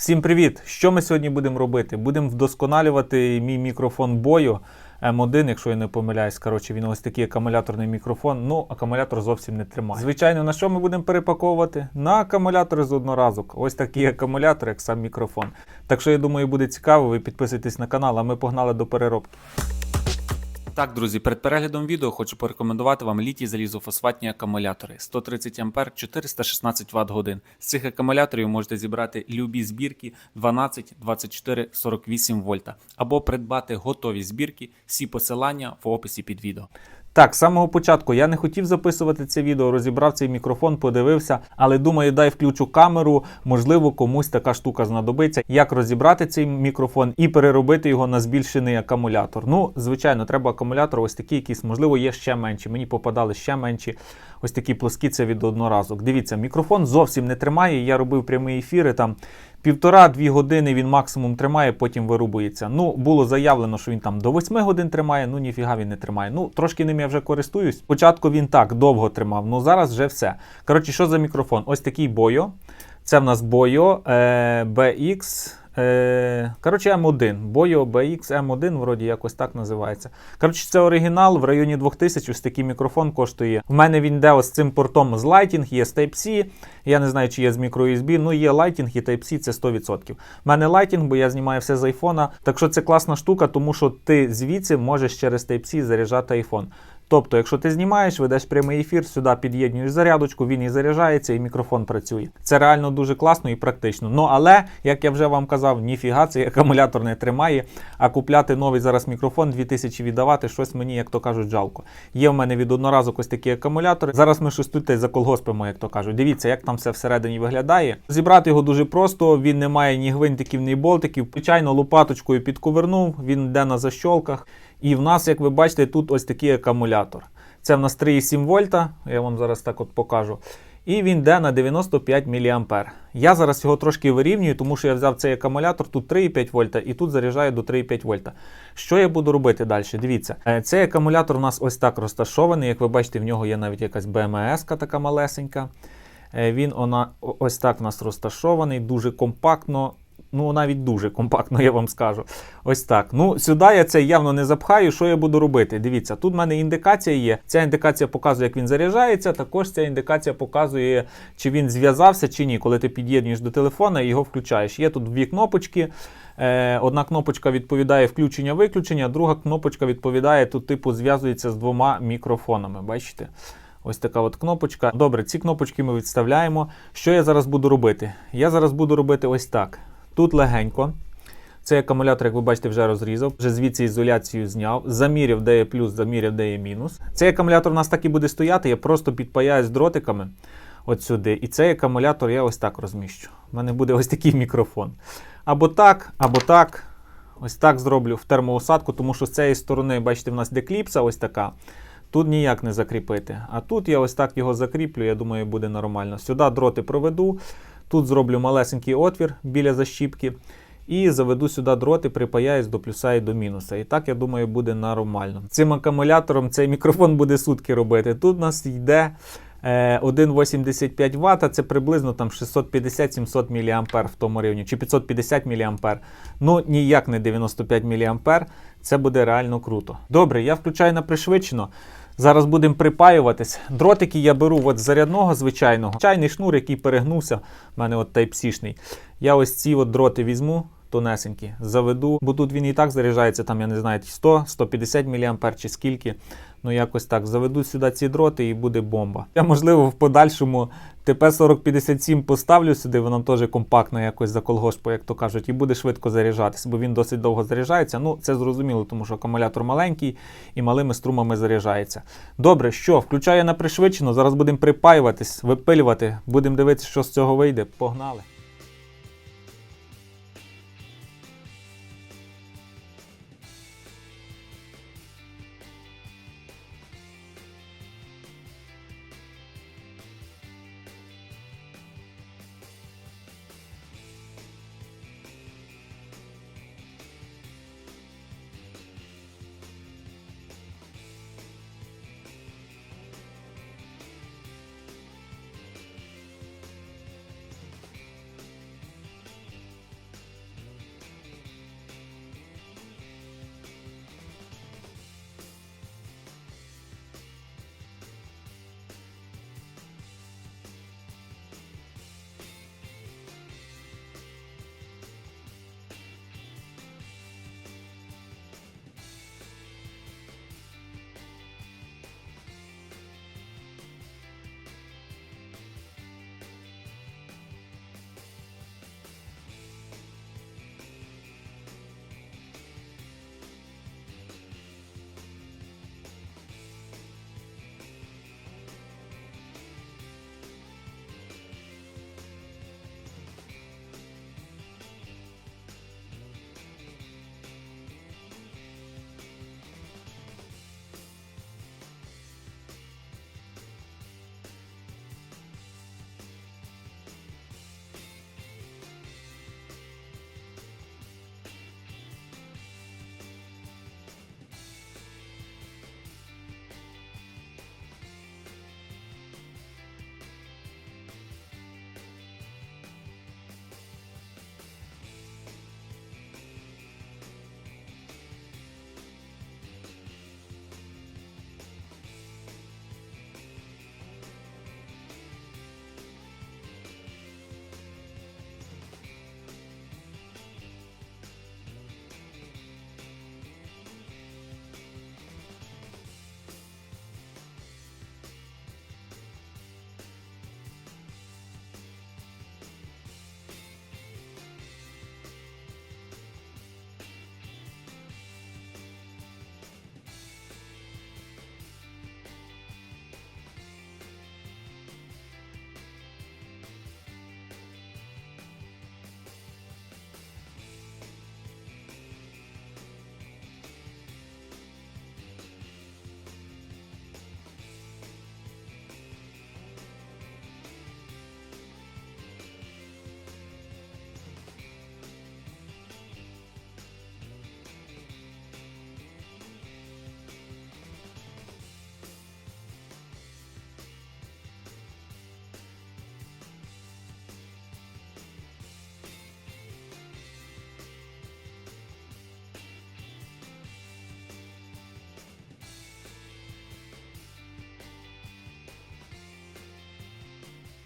Всім привіт! Що ми сьогодні будемо робити? Будемо вдосконалювати мій мікрофон бою М1, якщо я не помиляюсь. Коротше, він ось такий акумуляторний мікрофон. Ну, акумулятор зовсім не тримає. Звичайно, на що ми будемо перепаковувати? На акумулятори з одноразок. Ось такий акумулятор, як сам мікрофон. Так що я думаю, буде цікаво. Ви підписуйтесь на канал, а ми погнали до переробки. Так, друзі, перед переглядом відео хочу порекомендувати вам літій залізофосфатні акумулятори 130 А 416 Вт годин. З цих акумуляторів можете зібрати любі збірки 12, 24, 48 вольта або придбати готові збірки. Всі посилання в описі під відео. Так, з самого початку я не хотів записувати це відео, розібрав цей мікрофон, подивився, але думаю, дай включу камеру. Можливо, комусь така штука знадобиться. Як розібрати цей мікрофон і переробити його на збільшений акумулятор. Ну, звичайно, треба акумулятор, ось такі якісь, можливо, є ще менші. Мені попадали ще менші. Ось такі плоскі це від одноразок. Дивіться, мікрофон зовсім не тримає. Я робив прямі ефіри там. Півтора-дві години він максимум тримає, потім вирубується. Ну, було заявлено, що він там до 8 годин тримає, ну ніфіга він не тримає. Ну, трошки ним я вже користуюсь. Спочатку він так довго тримав, ну зараз вже все. Коротше, що за мікрофон? Ось такий Boyo. Це в нас Boyo е, BX. Е, коротше, М1. Boyo BX M1, вроді якось так називається. Коротше, це оригінал в районі 2000. Ось такий мікрофон коштує. В мене він йде ось цим портом з Lighting, є з Type-C. Я не знаю, чи є з microUSB, ну є Lighting і Type-C, це 100%. В мене Lighting, бо я знімаю все з айфона. Так що це класна штука, тому що ти звідси можеш через Type-C заряджати iPhone. Тобто, якщо ти знімаєш, ведеш прямий ефір, сюди під'єднуєш зарядочку, він і заряджається, і мікрофон працює. Це реально дуже класно і практично. Ну але, як я вже вам казав, ніфіга цей акумулятор не тримає. А купляти новий зараз мікрофон 2000 віддавати, щось мені, як то кажуть, жалко. Є в мене від одноразок ось такі акумулятори. Зараз ми щось тут та й заколгоспимо, як то кажуть. Дивіться, як там все всередині виглядає. Зібрати його дуже просто, він не має ні гвинтиків, ні болтиків. Звичайно, лопаточкою підковернув, він йде на защолках. І в нас, як ви бачите, тут ось такий акумулятор. Це в нас 3,7 вольта, я вам зараз так от покажу. І він йде на 95 мА. Я зараз його трошки вирівнюю, тому що я взяв цей акумулятор, тут 3,5 вольта і тут заряджаю до 3,5 вольта. Що я буду робити далі? Дивіться, е, цей акумулятор у нас ось так розташований. Як ви бачите, в нього є навіть якась БМС така малесенька. Е, Він вона, ось так у нас розташований, дуже компактно. Ну, навіть дуже компактно, я вам скажу. Ось так. Ну, сюди я це явно не запхаю. Що я буду робити? Дивіться, тут в мене індикація є. Ця індикація показує, як він заряджається. Також ця індикація показує, чи він зв'язався чи ні. Коли ти під'єднуєш до телефона і його включаєш. Є тут дві кнопочки. Е, Одна кнопочка відповідає включення-виключення, друга кнопочка відповідає, тут, типу, зв'язується з двома мікрофонами. Бачите? Ось така от кнопочка. Добре, ці кнопочки ми відставляємо. Що я зараз буду робити? Я зараз буду робити ось так. Тут легенько. Цей акумулятор, як ви бачите, вже розрізав, вже звідси ізоляцію зняв, заміряв, де є плюс, заміряв, де є мінус. Цей акумулятор у нас так і буде стояти, я просто підпаяю з дротиками от сюди. І цей акумулятор я ось так розміщу. У мене буде ось такий мікрофон. Або так, або так. Ось так зроблю в термоусадку, тому що з цієї сторони, бачите, в нас де кліпса ось така. Тут ніяк не закріпити. А тут я ось так його закріплю, я думаю, буде нормально. Сюди дроти проведу. Тут зроблю малесенький отвір біля защіпки. І заведу сюди дроти, припаяюсь до плюса і до мінуса. І так, я думаю, буде нормально. Цим акумулятором цей мікрофон буде сутки робити. Тут у нас йде е, 1,85 Вт, це приблизно там 650-700 мА в тому рівні, чи 550 мА. Ну, ніяк не 95 мА. Це буде реально круто. Добре, я включаю на пришвидшено. Зараз будемо припаюватись. Дротики я беру от з зарядного звичайного. Чайний шнур, який перегнувся, в мене от Type-C-шний. Я ось ці от дроти візьму, тонесенькі, заведу, бо тут він і так заряджається, там, я не знаю, 100-150 мА чи скільки. Ну, якось так. Заведу сюди ці дроти і буде бомба. Я, можливо, в подальшому ТП-4057 поставлю сюди, воно теж компактно якось за колгоспу, як то кажуть, і буде швидко заряджатися, бо він досить довго заряджається. Ну, це зрозуміло, тому що акумулятор маленький і малими струмами заряджається. Добре, що, включаю на пришвидшено, зараз будемо припаюватись, випилювати, будемо дивитися, що з цього вийде. Погнали!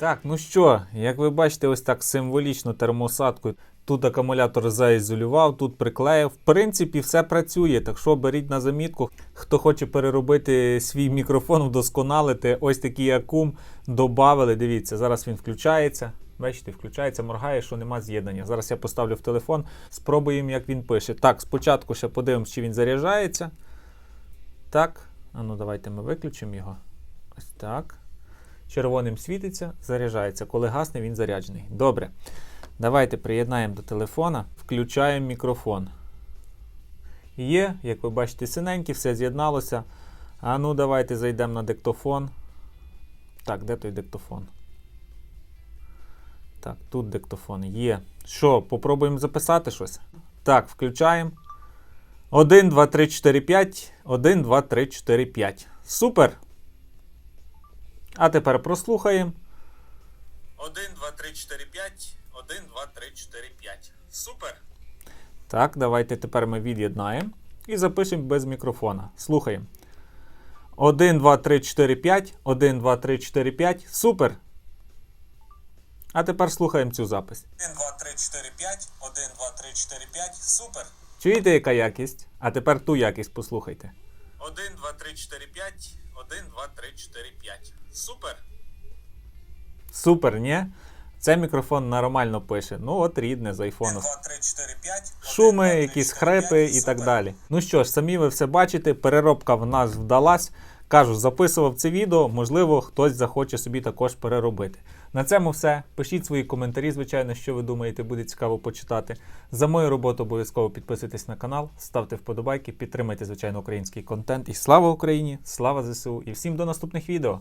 Так, ну що, як ви бачите, ось так символічно термосадкою. Тут акумулятор заізолював, тут приклеїв. В принципі, все працює. Так що беріть на замітку. Хто хоче переробити свій мікрофон, вдосконалити, ось такий акум додали. Дивіться, зараз він включається. Бачите, включається, моргає, що нема з'єднання. Зараз я поставлю в телефон, спробуємо, як він пише. Так, спочатку ще подивимось, чи він заряджається. Так. А ну давайте ми виключимо його. Ось так. Червоним світиться, заряджається. Коли гасне, він заряджений. Добре. Давайте приєднаємо до телефона, включаємо мікрофон. Є, як ви бачите, синенькі, все з'єдналося. А ну, давайте зайдемо на диктофон. Так, де той диктофон? Так, тут диктофон є. Що, попробуємо записати щось? Так, включаємо. 1, 2, 3, 4, 5. 1, 2, 3, 4, 5. Супер! А тепер прослухаємо. 1, 2, 3, 4, 5. 1, 2, 3, 4, 5. Супер. Так, давайте тепер ми від'єднаємо і запишемо без мікрофона. Слухаємо. 1, 2, 3, 4, 5. 1, 2, 3, 4, 5. Супер. А тепер слухаємо цю запис. 1, 2, 3, 4, 5. 1, 2, 3, 4, 5. Супер. Чуєте, яка якість? А тепер ту якість послухайте. 1, 2, 3, 4, 5. 1, 2, 3, 4, 5. Супер. Супер, ні? Це мікрофон нормально пише. Ну, от рідне з 1, 2, 3, 4, 5. Шуми, якісь хрепи і так далі. Ну що ж, самі ви все бачите, переробка в нас вдалась. Кажу, записував це відео, можливо, хтось захоче собі також переробити. На цьому все. Пишіть свої коментарі, звичайно, що ви думаєте, буде цікаво почитати. За мою роботу обов'язково підписуйтесь на канал, ставте вподобайки, підтримайте, звичайно, український контент. І слава Україні! Слава ЗСУ! І всім до наступних відео!